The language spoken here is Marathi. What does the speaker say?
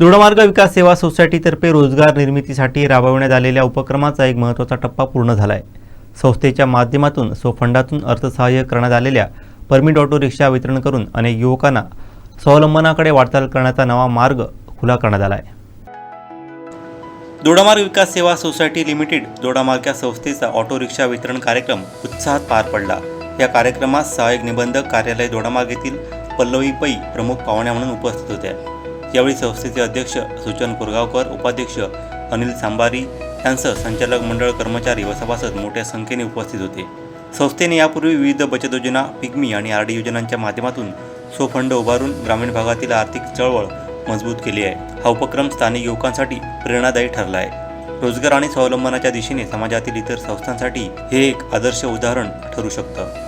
दृढमार्ग विकास सेवा सोसायटीतर्फे रोजगार निर्मितीसाठी राबवण्यात आलेल्या उपक्रमाचा एक महत्त्वाचा टप्पा पूर्ण झाला आहे संस्थेच्या माध्यमातून सोफंडातून अर्थसहाय्य करण्यात आलेल्या परमिट ऑटो रिक्षा वितरण करून अनेक युवकांना स्वावलंबनाकडे वाटचाल करण्याचा नवा मार्ग खुला करण्यात आला आहे दोडामार्ग विकास सेवा सोसायटी लिमिटेड दोडामार्ग या संस्थेचा ऑटो रिक्षा वितरण कार्यक्रम उत्साहात पार पडला. या कार्यक्रमात सहाय्यक निबंधक कार्यालय दोडामार्ग येथील पल्लवी पै प्रमुख पाहुण्या म्हणून उपस्थित होत्या. यावेळी संस्थेचे अध्यक्ष सुचन कोरगावकर उपाध्यक्ष अनिल सांबारी यांसह संचालक मंडळ कर्मचारी व सभासद मोठ्या संख्येने उपस्थित होते. संस्थेने यापूर्वी विविध बचत योजना पिग्मी आणि आर डी योजनांच्या माध्यमातून सो फंड उभारून ग्रामीण भागातील आर्थिक चळवळ मजबूत केली आहे. हा उपक्रम स्थानिक युवकांसाठी प्रेरणादायी ठरला आहे. रोजगार आणि स्वावलंबनाच्या दिशेने समाजातील इतर संस्थांसाठी हे एक आदर्श उदाहरण ठरू शकतं.